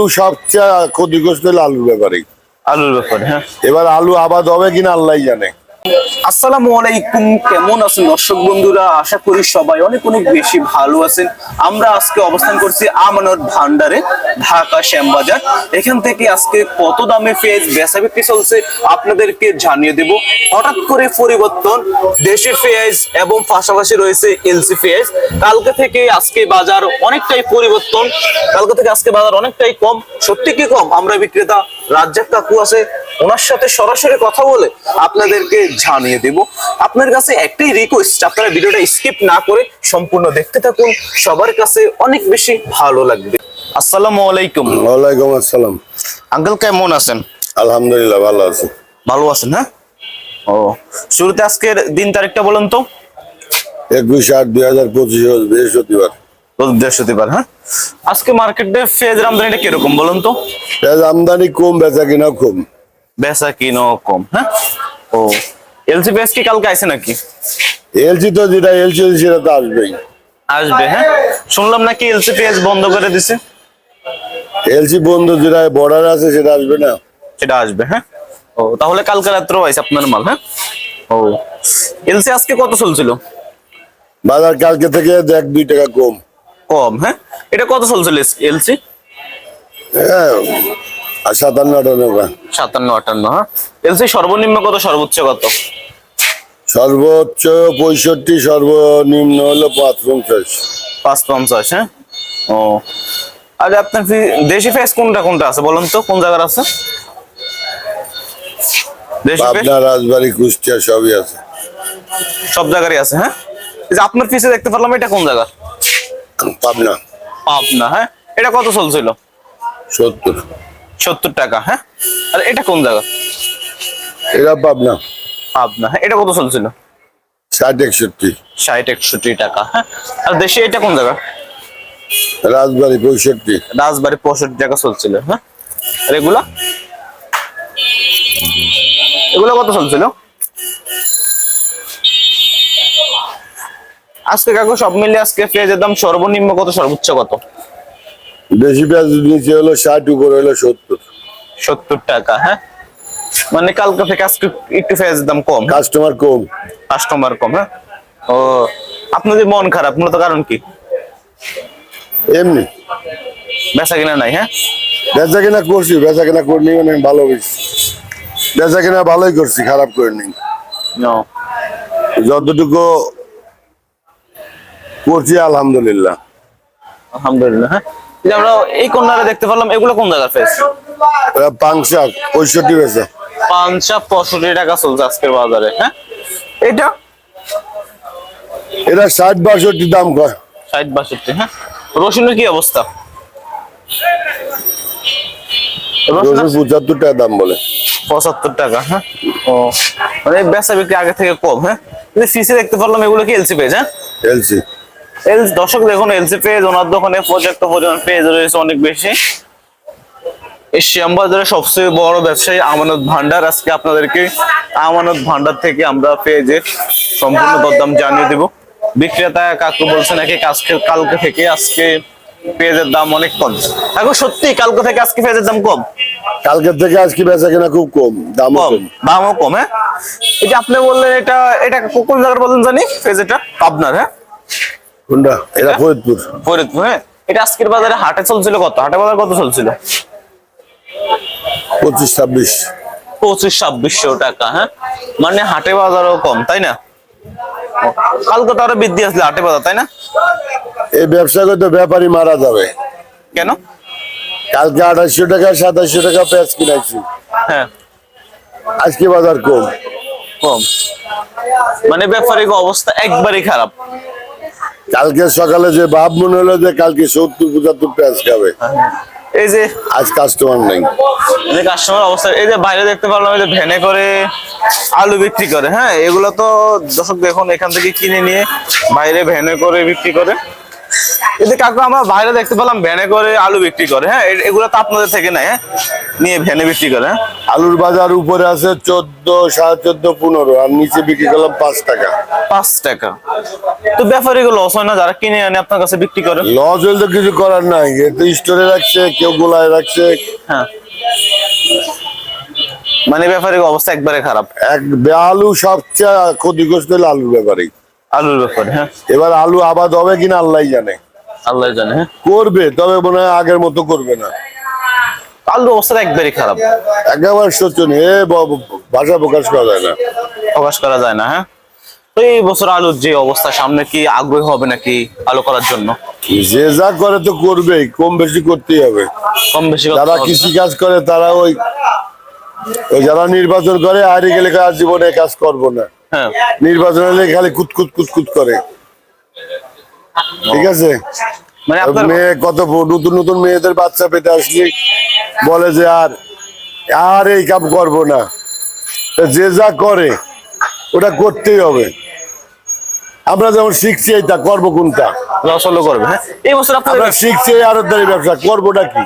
সবচেয়ে ক্ষতিগ্রস্ত হলো আলুর ব্যাপারে। আলুর ব্যাপারে হ্যাঁ। এবার আলু আবাদ হবে কিনা আল্লাহ জানে। আসসালামু আলাইকুম, কেমন আছেন দর্শক বন্ধুরা? আশা করি সবাই অনেক অনেক বেশি ভালো আছেন। আমরা আজকে অবস্থান করছি আমানত ভান্ডারে, ঢাকা শ্যামবাজার। এখান থেকে আজকে কত দামে ফেজ বেচা বিক্রি চলছে আপনাদেরকে জানিয়ে দেব। হঠাৎ করে পরিবর্তন, দেশি ফেজ এবং পাশাপাশি রয়েছে এলসি ফেজ কালকে থেকে আজকে বাজার অনেকটাই পরিবর্তন। কালকে থেকে আজকে বাজার অনেকটাই কম। সত্যি কি কম? আমরা বিক্রেতা রাজ্জাক কাকু আছে, ওনার সাথে সরাসরি কথা বলে আপনাদেরকে জানিয়ে দেব। আপনার কাছে একটাই রিকোয়েস্ট আপনারা ভিডিওটা স্কিপ না করে সম্পূর্ণ দেখতে থাকুন। সবার কাছে অনেক বেশি ভালো লাগবে। আসসালামু আলাইকুম। ওয়ালাইকুম আসসালাম। আঙ্কেল কেমন আছেন? আলহামদুলিল্লাহ ভালো আছি। ভালো আছেন হ্যাঁ? ও শুরুতে আজকের দিন তারিখটা বলুন তো। একুশ আট দুই হাজার পঁচিশ বৃহস্পতিবার। বৃহস্পতিবার হ্যাঁ? আজকে মার্কেটে ফেজ আমদানিটা কীরকম বলুন তো? পেঁয়াজ আমদানি কম বেচা কিনা কম। বেচা কিনো কম হ্যাঁ? ও এলসি পেজ কি কালকে আছে নাকি? এলসি তো যেটা এলসি সেটা তো আসবেই। আসবে হ্যাঁ? শুনলাম নাকি এলসি পেজ বন্ধ করে দিছে। এলসি বন্ধ যেটা বর্ডার আছে সেটা আসবে না। সেটা আসবে হ্যাঁ? ও তাহলে কালকে রাত্রেও আছে আপনার মাল হ্যাঁ? ও। এলসি আজকে কত চলছিল? বাজার কালকে থেকে দেখ দুই টাকা কম। কম হ্যাঁ? এটা কত চলছিল এলসি হ্যাঁ সাতান্ন আটান্ন সাতান্ন আটান্ন হ্যাঁ? এলসি সর্বনিম্ন কত সর্বোচ্চ কত? সর্বোচ্চ পঁয়ষট্টি সর্বনিম্ন হলো পাঁচ পঞ্চাশ। পাঁচ পঞ্চাশ হ্যাঁ? ও। আর আপনার দেশি ফেস কোনটা কোনটা আছে বলুন তো? কোন জায়গার আছে? পাবনা রাজবাড়ি কুষ্টিয়া সবই আছে। সব জায়গারই আছে হ্যাঁ? এই যে আপনার পিছে দেখতে পারলাম এটা কোন জায়গা পাবনা। পাবনা হ্যাঁ? এটা কত চলছিল? সত্তর। সত্তর টাকা হ্যাঁ? আর এটা কোন জায়গা? এরা পাবনা। পাবনা হ্যাঁ এটা কত চলছিল? ষাট একষট্টি। ষাট একষট্টি টাকা হ্যাঁ? আর দেশে এটা কোন জায়গা? রাজবাড়ি পঁয়ষট্টি। রাজবাড়ি পঁয়ষট্টি টাকা চলছিল হ্যাঁ? আর এগুলা? এগুলো কত চলছিল? আজকে কাকু সব মিলিয়ে আজকে পেঁয়াজের দাম সর্বনিম্ন কত সর্বোচ্চ কত? বেশি পেঁয়াজ নিচে হলো ষাট উপরে হলো সত্তর। সত্তর টাকা হ্যাঁ? মানে কালকে থেকে আজকে একটু পেঁয়াজের দাম কম। কাস্টমার কম। কাস্টমার কম হ্যাঁ? ও আপনাদের মন খারাপ মূলত কারণ কি? এমনি। বেচা কিনা নাই হ্যাঁ? বেচা কেনা করছি বেচা কেনা করনি মানে ভালো হয়েছে। বেচা কেনা ভালোই করছি খারাপ করিনি যতটুকু করছি আলহামদুলিল্লাহ। আলহামদুলিল্লাহ হ্যাঁ? আমরা এই কন্যারে দেখতে পেলাম এগুলো কোন জায়গার ফেস পাংশা পঁয়ষট্টি বেচা পাঁচশো পঁয়ষট্টি টাকা চলছে আজকের বাজারে হ্যাঁ? এটা? এরা ষাট বাষট্টি দাম কয়। ষাট বাষট্টি হ্যাঁ? রসুনের কি অবস্থা? পঁচাত্তর টাকা দাম বলে। পঁচাত্তর টাকা হ্যাঁ? ও মানে বেচা বিক্রি আগে থেকে কম হ্যাঁ? ফিসে দেখতে পারলাম এগুলো কি এলসি পেজ হ্যাঁ? এলসি। এল দর্শক দেখুন এলসি পেজ ওনার দোকানে পর্যাপ্ত পরিমাণ পেজ রয়েছে অনেক বেশি। এই শ্যামবাজারের সবচেয়ে বড় ব্যবসায়ী আমানত ভান্ডার। আজকে আপনাদেরকে আমানত ভান্ডার থেকে আমরা পেজের সম্পূর্ণ দরদাম জানিয়ে দেব। বিক্রেতা কাকু বলছে নাকি আজকে কালকে থেকে আজকে পেঁয়াজের দাম অনেক কম। কাকু সত্যি কালকে থেকে আজকে পেঁয়াজের দাম কম? কালকের থেকে আজকে বেচা কেনা খুব কম কম। দামও কম হ্যাঁ? যে আপনি বললেন এটা এটা কোন জায়গার বললেন জানি পেঁয়াজ এটা আপনার হ্যাঁ? কোনটা? এরা ফরিদপুর। ফরিদপুর হ্যাঁ? এটা আজকের বাজারে হাটে চলছিল কত? হাটে বাজার কত চলছিল? পঁচিশ ছাব্বিশ। পঁচিশ ছাব্বিশশো টাকা হ্যাঁ? মানে হাটে বাজারও কম তাই না? কালকে তো আরও বৃদ্ধি আসলে হাটে বাজার তাই না? এই ব্যবসা করতে ব্যাপারী মারা যাবে। কেন? কালকে আঠাশশো টাকা সাতাশশো টাকা পেঁয়াজ কিনাইছি হ্যাঁ। আজকে বাজার কম। কম। মানে ব্যাপারিক অবস্থা একবারই খারাপ। কালকে সকালে যে ভাব মনে হলো যে কালকে সত্তর পঁচাত্তর পেঁয়াজ খাবে। এই যে আজ কাস্টমার নেই। যে কাস্টমার অবস্থা। এই যে বাইরে দেখতে পারলাম এই যে ভ্যানে করে আলু বিক্রি করে হ্যাঁ? এগুলো তো দর্শক দেখুন এখান থেকে কিনে নিয়ে বাইরে ভ্যানে করে বিক্রি করে। এই যে কাকু আমরা বাইরে দেখতে পেলাম ভ্যানে করে আলু বিক্রি করে হ্যাঁ? এগুলো তো আপনাদের থেকে নাই হ্যাঁ? নিয়ে ভ্যানে বিক্রি করে হ্যাঁ? আলুর বাজার উপরে আছে চোদ্দ সাড়ে চোদ্দ পনেরো আর নিচে বিক্রি করলাম পাঁচ টাকা। পাঁচ টাকা। তো ব্যাপারীগুলো লস হয় না? যারা কিনে আনে আপনার কাছে বিক্রি করে? লস হলে তো কিছু করার নাই। এ তো স্টোরে রাখছে কেউ গোলায় রাখছে। হ্যাঁ। মানে ব্যাপারীর অবস্থা একবারে খারাপ। এক আলু সবচেয়ে ক্ষতিগ্রস্ত হলো আলুর ব্যাপারে। আলুর ব্যাপারে হ্যাঁ? এবার আলু আবাদ হবে কিনা আল্লাহ জানে। আল্লাহ জানে হ্যাঁ? করবে তবে মনে হয় আগের মতো করবে না। আলুর অবস্থা একবারে খারাপ। একেবারে শোচনীয় এ ব- ব- ভাষা প্রকাশ করা যায় না। প্রকাশ করা যায় না হ্যাঁ? তো এই বছর আলুর যে অবস্থা সামনে কি আগ্রহী হবে নাকি আলু করার জন্য? যে যা করে তো করবেই কম বেশি করতেই হবে। কম বেশি যারা হবে। কৃষি কাজ করে তারা ওই ওই যারা নির্বাচন করে হারিয়ে গেলে কাজ জীবনে কাজ করব না। নির্বাচন হলে খালি কুতকুত কুতকুত করে। ঠিক আছে? মানে মেয়ে কত নতুন নতুন মেয়েদের বাচ্চা পেতে আসলে বলে যে আর আর এই কাম করব না। যে যা করে ওটা করতেই হবে। আমরা যেমন শিখছি এইটা করব কোনটা? লস করবে হ্যাঁ। এই বছর আমরা শিখছি এই আরতদারি ব্যবসা করবোটা কি?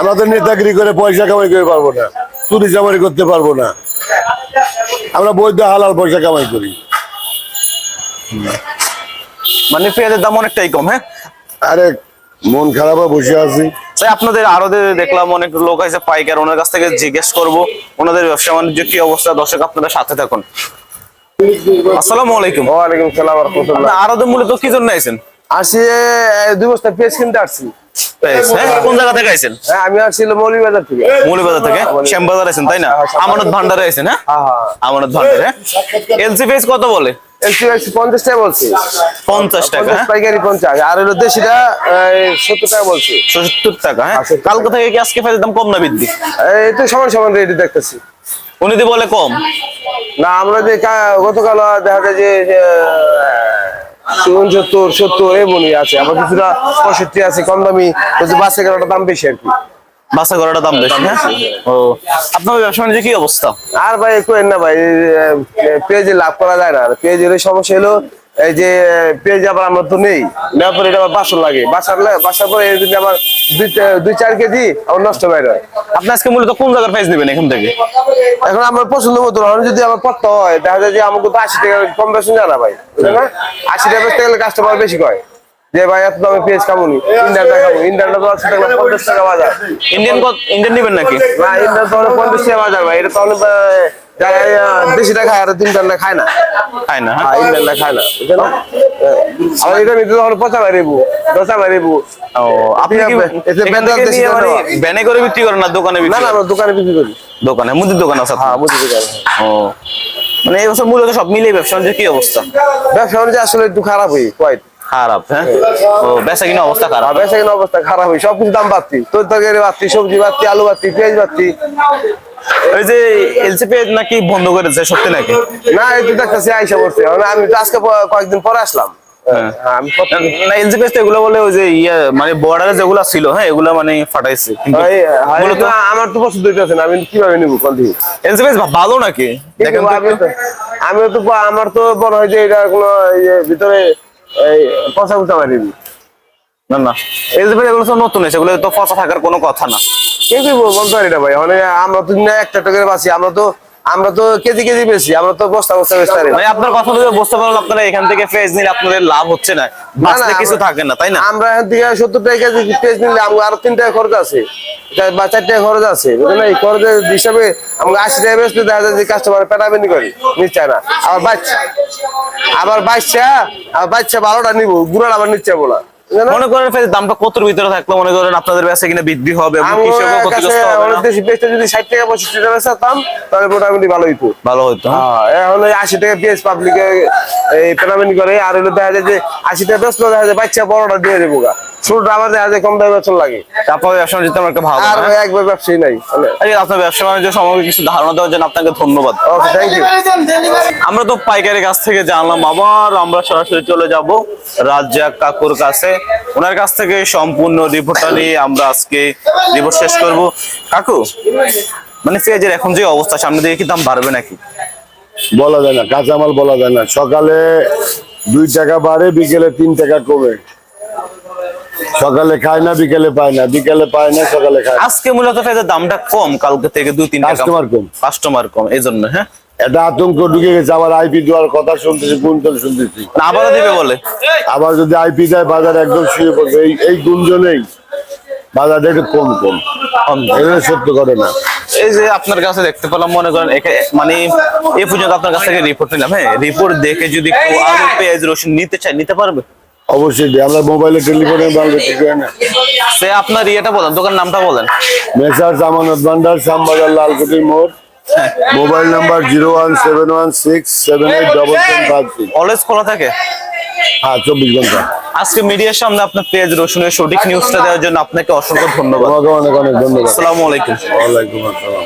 আমাদের নেতাগিরি করে পয়সা কামাই করে পারব না চুরি চামারি করতে পারব না। আমরা বৈধ হালাল পয়সা কামাই করি। মানে পেঁয়াজের দাম অনেকটাই কম হ্যাঁ? আরে মন খারাপ বসে আছি। তাই আপনাদের আরও দেখলাম অনেক লোক আছে পাইকার ওনার কাছ থেকে জিজ্ঞেস করব ওনাদের ব্যবসা বাণিজ্য কি অবস্থা? দর্শক আপনাদের সাথে থাকুন। আসসালামু আলাইকুম। ওয়ালাইকুম সালাম রহমতুল্লাহ। আরও মূলত কি জন্য আইছেন? আসি দুই বস্তা পেঁয়াজ কিনতে আসছি। কোন জায়গা থেকে আইছেন? হ্যাঁ আমি আসছিল মৌলিবাজার থেকে। মৌলিবাজার থেকে? শ্যামবাজার আইছেন তাই না? আমানত ভান্ডারে আইছেন হ্যাঁ? হ্যাঁ আমানত ভান্ডারে এলসি পেজ কত বলে? একটু একটু পঞ্চাশ টাকা বলছি। পঞ্চাশ টাকা পাইকারি পঞ্চাশ। আর হলো দেশিটা সত্তর টাকা বলছি। সত্তর টাকা। কালকে থেকে কি আজকে পেঁয়াজের দাম কম না বৃদ্ধি? এই তো সমান সমান রেট দেখতেছি। উনি বলে কম। না আমরা যে গতকাল দেখা যায় যে উনসত্তর সত্তর এমনই আছে। আবার কিছুটা পঁয়ষট্টি আছে কম দামি। বাসে কারোটা দাম বেশি আর কি। বাসা করাটা দাম বেশি হ্যাঁ ও। আপনার ব্যবসা বাণিজ্য কি অবস্থা? আর ভাই করেন না ভাই পেঁয়াজে লাভ করা যায় না। পেঁয়াজের সমস্যা হলো এই যে পেঁয়াজ আবার আমরা তো নেই। নেওয়ার পরে এটা আবার বাসন লাগে। বাসার বাসার পরে যদি আবার দুই চার কেজি আবার নষ্ট বাইরে হয় আপনি আজকে মূলত কোন জায়গার পেঁয়াজ নেবেন এখান থেকে? এখন আমার পছন্দ মতো না, যদি আমার পড়তে হয় দেখা যায় যে আমাকে তো আশি টাকা কম বেশি জানা ভাই না? আশি টাকা বেচতে গেলে কাস্টমার বেশি কয়? যে ভাই এত দামে পেঁয়াজ খাবনি ইন্ডিয়ানটা খাব ইন্ডিয়ানটা তো আশি টাকা পঞ্চাশ টাকা বাজার। ইন্ডিয়ান ইন্ডিয়ান নেবেন নাকি? না ইন্ডিয়ান তো পঞ্চাশ টাকা বাজার ভাই এটা তো অনেক আহ, যারা আহ, খায় আর তিন খায় না। খায় না হ্যাঁ। হ্যাঁ খায় না বুঝলেন এটা নিতে তখন পচা মারিবো দশা মারিবো ও আপনি এতে দেশি মানে। ব্যানে করে বিক্রি করেন না দোকানে বিক্রি না? দোকানে বিক্রি করি। দোকানে মুদির দোকান আছে হ্যাঁ ও মানে এই বছর মূলত সব মিলিয়ে ব্যবসা কি অবস্থা? ব্যবসা বাণিজ্য আসলে একটু খারাপ হই কোয়াইট খারাপ হ্যাঁ? ও বেচা কিনা অবস্থা খারাপ? বেচা কিনা অবস্থা খারাপ সবকিছু দাম বাড়তি। তোর তরকারি বাড়তি সবজি বাড়তি আলু বাড়তি পেঁয়াজ বাড়তি। ওই যে এলসি পেজ নাকি বন্ধ করেছে সত্যি নাকি? না এই তো দেখতেছি আইসা পড়ছে। মানে আমি তো আজকে কয়েকদিন পরে আসলাম। আমার তো পছন্দ হইতেছে না আমি কীভাবে নিবো ভালো নাকি? আমি তো আমিও তো আমার তো মনে হয় যে এটা কোনো ভিতরে পচা না না। এগুলো সব নতুন এসে এগুলো তো পচা থাকার কোনো কথা না। কিন্তু বলতে পারি না ভাই? মানে আমরা তো না একটা টাকা বাঁচি আমরা তো আমরা তো কেজি কেজি বেশি আমরা তো বস্তা বস্তা বেচতে পারি না। মানে আপনার কথা থেকে বুঝতে পারলাম আপনারা এখান থেকে পেজ নিলে আপনাদের লাভ হচ্ছে না। বাঁচতে কিছু থাকে না তাই না? আমরা এখান থেকে সত্তর টাকা কেজি পেঁয়াজ নিলে আমরা আরও তিন টাকা খরচ আছে। বা চার টাকা খরচ আছে বুঝলেন? এই খরচের হিসাবে আমরা আশি টাকা দেখা যায় যে কাস্টমার পেটাবেনি করি নিচ্ছে না। আবার বাচ্চা আবার বাচ্চা আবার বাচ্চা বারোটা নিবো গুড়ার আবার নিচ্ছে বলা? মনে করেন ফেজ দামটা কতর ভিতরে থাকল মনে করেন আপনাদের ব্যবসা কিনা বৃদ্ধি হবে কৃষকও ক্ষতিগ্রস্ত হবে না। দেশি যদি ষাট টাকা পঁয়ষট্টি টাকা বেচাতাম তাহলে মোটামুটি ভালো হইতো ভালো হতো হ্যাঁ। এখন ওই আশি টাকা পিএস পাবলিকে এই করে আর হলো দেখা যায় যে আশি টাকা বেচলো দেখা যায় বাচ্চা বড়টা দিয়ে দেবো গা ছোটটা আবার দেখা যায় কম দামে বেচন লাগে। তারপর ব্যবসা বাণিজ্য তেমন একটা ভালো আর একবার ব্যবসায়ী নাই আপনার ব্যবসা বাণিজ্য সম্পর্কে কিছু ধারণা দেওয়ার জন্য আপনাকে ধন্যবাদ। ওকে থ্যাংক ইউ আমরা তো পাইকারের কাছ থেকে জানলাম আবার আমরা সরাসরি চলে যাব রাজ্জাক কাকুর কাছে। ওনার কাছ থেকে সম্পূর্ণ রিপোর্টটা নিয়ে আমরা আজকে রিপোর্ট শেষ করব। কাকু মানে পেঁয়াজের এখন যে অবস্থা সামনে দিকে কি দাম বাড়বে নাকি? বলা যায় না কাঁচামাল বলা যায় না। সকালে দুই টাকা বাড়ে বিকেলে তিন টাকা কমে। সকালে খায় না বিকেলে পায় না। বিকেলে পায় না সকালে খায় আজকে মূলত পেঁয়াজের দামটা কম কালকে থেকে দুই তিন Customer কম। কাস্টমার কম এই জন্য হ্যাঁ? এটা আতঙ্ক ঢুকে গেছে আবার আইপি দেওয়ার কথা শুনতেছি গুঞ্জন শুনতেছি। না আবারও দিবে বলে। আবার যদি আইপি দেয় বাজার একদম শুয়ে পড়বে। এই এই গুঞ্জনেই বাজারটা একটু কম কম। সত্য করে না। এই যে আপনার কাছে দেখতে পেলাম মনে করেন একে- মানে এ পর্যন্ত আপনার কাছ থেকে রিপোর্ট নিলাম হ্যাঁ? রিপোর্ট দেখে যদি আলু পেঁয়াজ রসুন নিতে চায় নিতে পারবে? অবশ্যই দিই। আমরা মোবাইলে টেলিফোনে বাংলা ঠিক হয় না। সে আপনার ইয়েটা বলেন দোকান নামটা বলেন। মেসার জামানত ভান্ডার শ্যামবাজার লালকুটির মোড়। Mobile number zero one seven one six seven eight double seven five six. Always খোলা থাকে? হ্যাঁ চব্বিশ ঘণ্টা। আজকে মিডিয়ার সামনে আপনার পেঁয়াজ রসুনের সঠিক নিউজটা দেওয়ার জন্য আপনাকে অসংখ্য ধন্যবাদ। অনেক অনেক ধন্যবাদ। আসসালামু আলাইকুম। ওয়ালাইকুম আসসালাম।